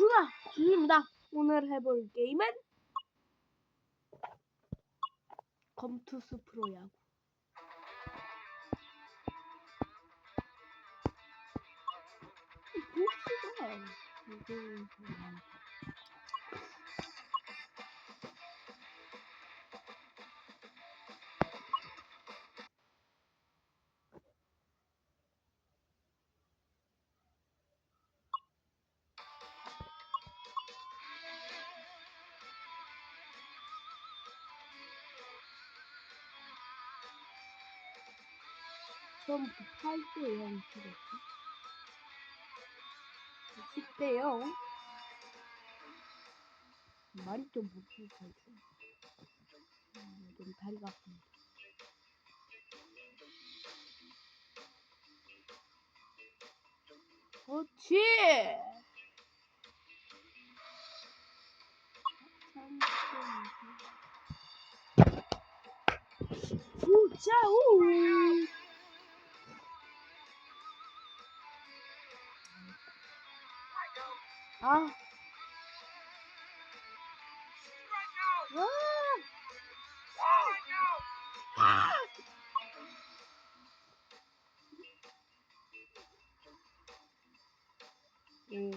준아, 준입니다. 오늘 해볼 게임은 검투스 프로야구. 이 보스가 이거 전부 8대 0 치겠지? 10대 0 말이 좀 못해서 음, 좀 다리가 아픕니다 그렇지! 우짜우 아. 와. 아. 오.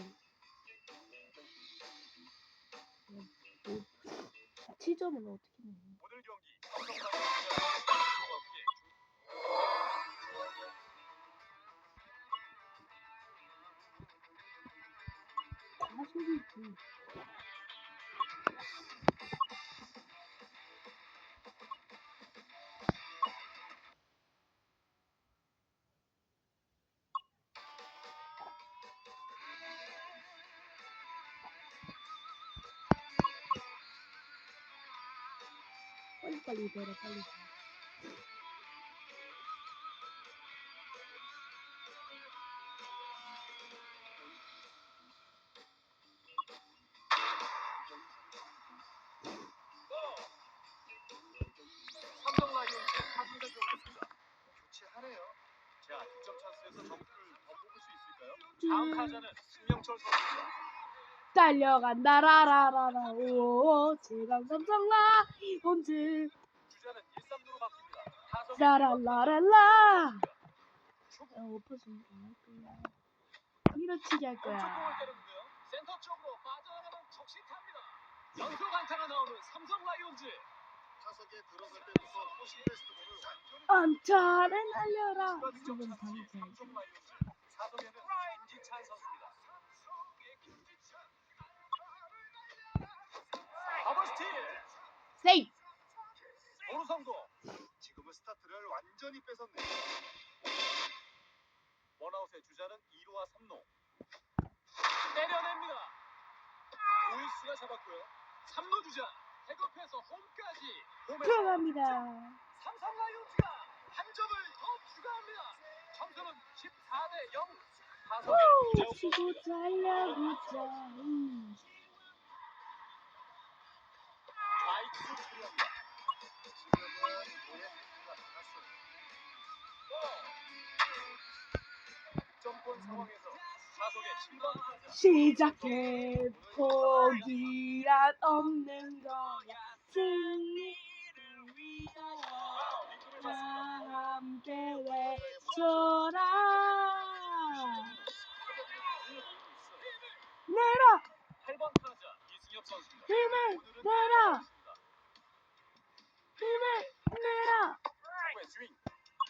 오. 7점은 어떻게 내냐? 오늘 경기 가속이지. 빨리빨 신명철. 달려간다 라라라라 오 제강 삼성라 혼즈 주자는 1-3루로 바뀝니다. 타석에 라라라라라 초구 오퍼슨 밀어치기 할 공을 거야. 센터 쪽으로 빠져나가는 적시탑니다. 연속 안타가 나오는 삼성 라이온즈. 타석에 들어설 때부터 포신 베스트볼을 완전히 안타를 날려라 추가 득점 당장 삼성 라이온즈. 세이 오루 성공. 지금은 스타트를 완전히 뺏었네요. 원아웃의 주자는 2루와 3루. 때려냅니다. 우익수가 잡았고요. 3루 주자 태급해서 홈까지. 홈에서 들어갑니다 삼성 라이온즈가 한 점을 더 추가합니다. 점수는 14대 0. 타석의 우 주자 치고 달려보자 음. 시작해 포기란 없는 거야 승리를 위하여 다. 함께 외쳐라 내라 8번 타자 이승엽 선수입니다. 힘을 내라. 힘을 내라 초구의 스윙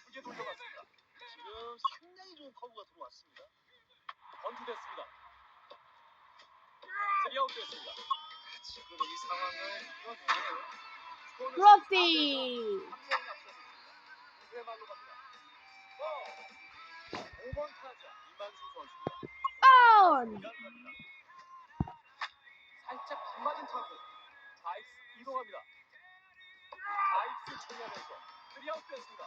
크게 돌려봤습니다. 지금 상당히 좋은 커브가 들어왔습니다. 번투됐습니다. 세리아웃 됐습니다. 지금 이 상황을 이겨내네요. 스코어는 그렇지 삼성이 앞서습니다 2회 말로 갑니다. 5번 타자 이만수 선수입니다. 아웃 미안합니다. 살짝 빗 맞은 타구 이동합니다. 잘 맞은 타구였는데 뛰어들었습니다.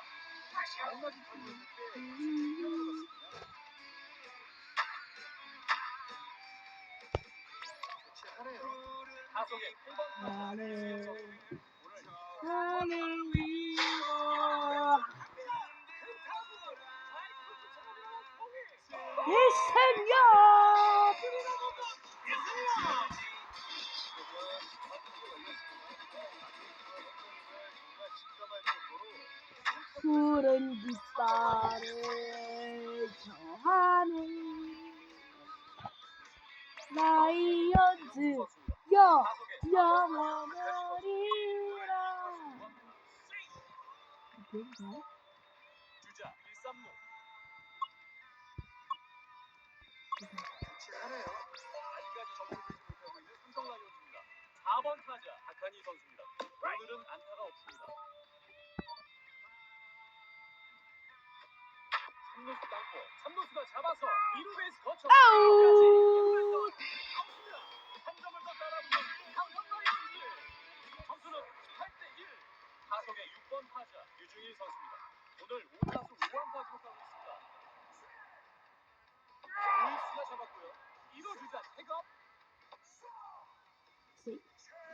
교체하네요. 타석의 1번 타자 나는 이승엽 선수 오늘 하늘 위로 큰 타구 좌익수 푸른 뒷살을 저하는 라이언즈. 여 타석에 영원하리라 주자 1-3루 치하네요. 아직까지 내지 못하고 있는 삼성 라이온즈입니다. 4번 타자 박한희 선수입니다. 오늘은 안타가 없습니다. 3루수 땅볼 3루수가 잡아서 2루 베이스 거쳐 아우. 한 점을 더 따라붙는 삼성 라이온즈 점수는 8대1 타석의 6번 타자 유중일 선수입니다. 오늘 5타수 5안타 기록하고 있습니다. 우익수가 잡았고요. 1루 주자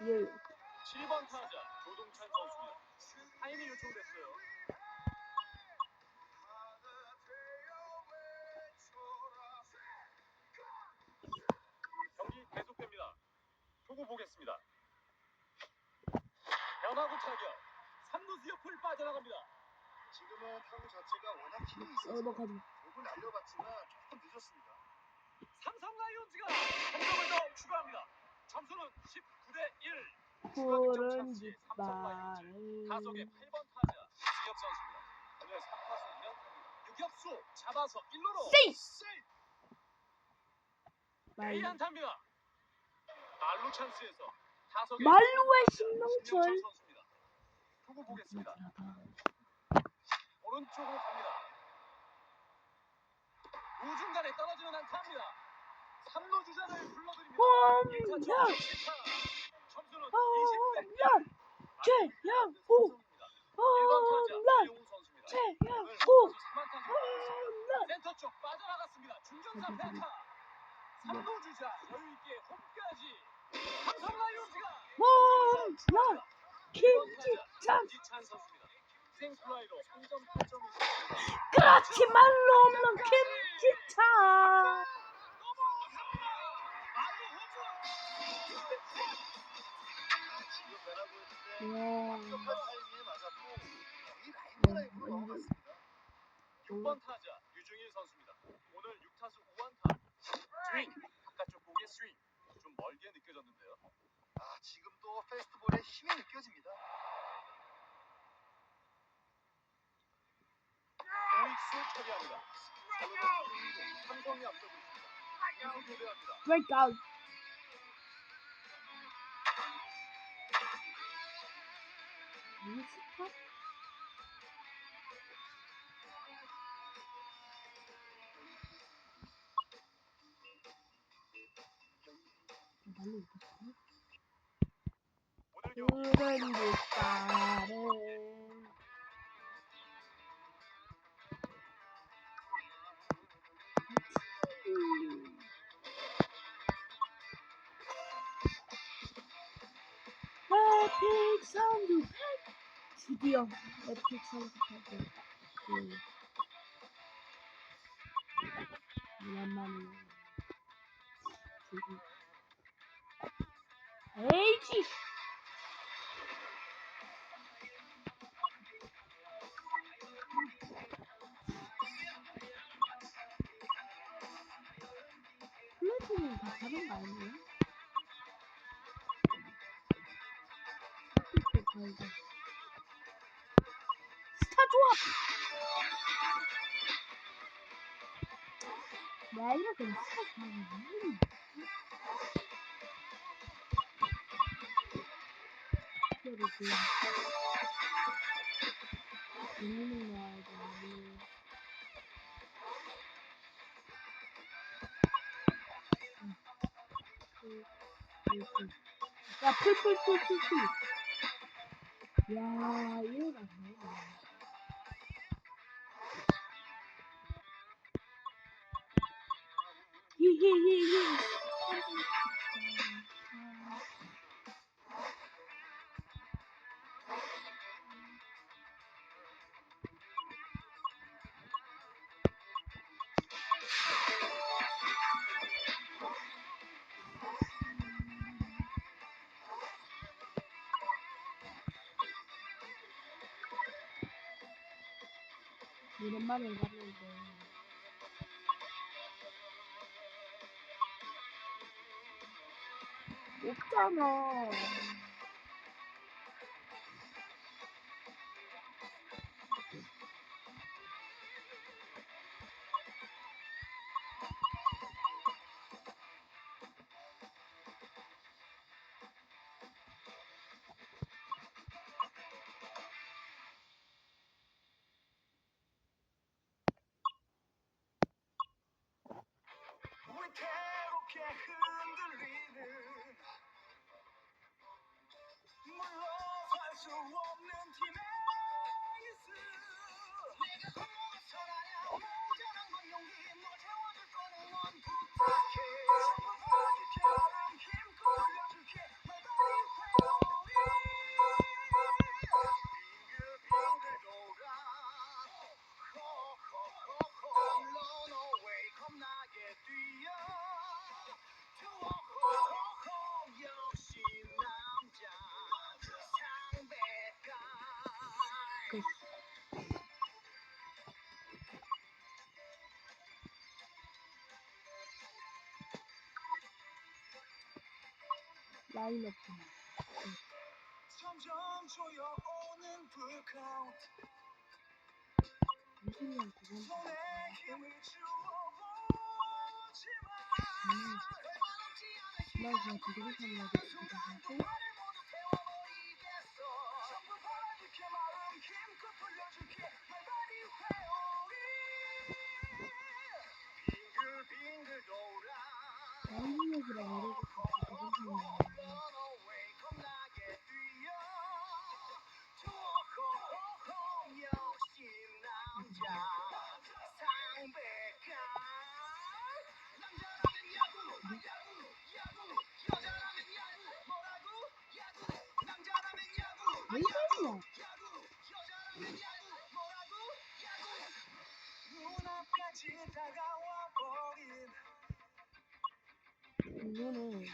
예 7번 타자 조동찬 선수입니다. 요청됐어요. 경 투구 보겠습니다. 변화구 타격. 3루수 옆을 빠져나갑니다. 지금은 타구 자체가 워낙 힘이 있어서 공을 날려봤지만 조금 늦었습니다. 삼성 라이온즈가 한 점을 더 추가합니다. 점수는 19대 1. 푸른 삼성 라이온즈. 뒷살을 타석의 8번 타자 수엽 선수입니다. 오늘 3타수 2안타입니다. 유격수 잡아서 1루로 세이프! A 말, 안타입니다. 말루 찬스에서 타석의 말루의 신명철 선수입니다. 투구 보겠습니다. 아, 오른쪽으로 갑니다. 우중간에 떨어지는 안타입니다. 3루 주자를 불러드립니다. 홈런! 1차 점수 7타. 점수는 20대 1. 홈런! 최영호! 1번 타자 홈런! 이용우 선수입니다. 오늘 최영호! 타수 3안타 기록하고 홈런! 센터 쪽 빠져나갔습니다. 중전사 페타. 3루 주자 여유 있게 홈까지. 홈런! 김지찬! 김지찬 선수입니다. 생플라이로 3점 8점을 습니다 그렇지 말로 없는 김지찬! 와, 완벽한 타이밍에 맞았고 거의 라인 라인으로 넘어갔습니다. 6번 타자 유중일 선수입니다. 오늘 6타수 5안타. 스윙 바깥쪽 공의 스윙 좀 멀게 느껴졌는데요. 아 지금도 페스티벌의 힘이 느껴집니다. 우익수 처리 합니다. 자유로 삼성이 앞서고 있습니다. 공수 교대합니다. 브레이크아웃! 스탑? 말로 있었어? 오늘 경기 푸른 뒷살을 에픽 사운드 드디 스타 조합! 야, 이렇게 스타 조합이 있는 ye ye ye. Miren, vale, vale. 없잖아. 괴롭게 흔들리는 手，我能体面。 라인업도 점점 조여오는 불카운트 20년 구분 손에 힘을 주어보지마 나 그냥 그대로 살라고 기도 하고 라인업이랑 이러고 기도 하고 이거는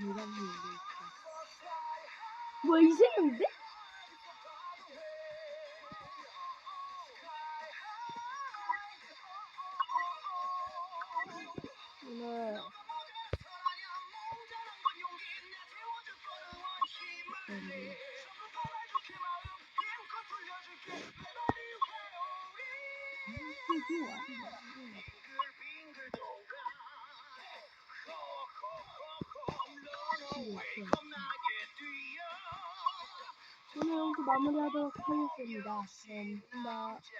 무당이 뭐야 이생인데? 오늘 음. 마무리하도록 하겠습니다. 네, 네.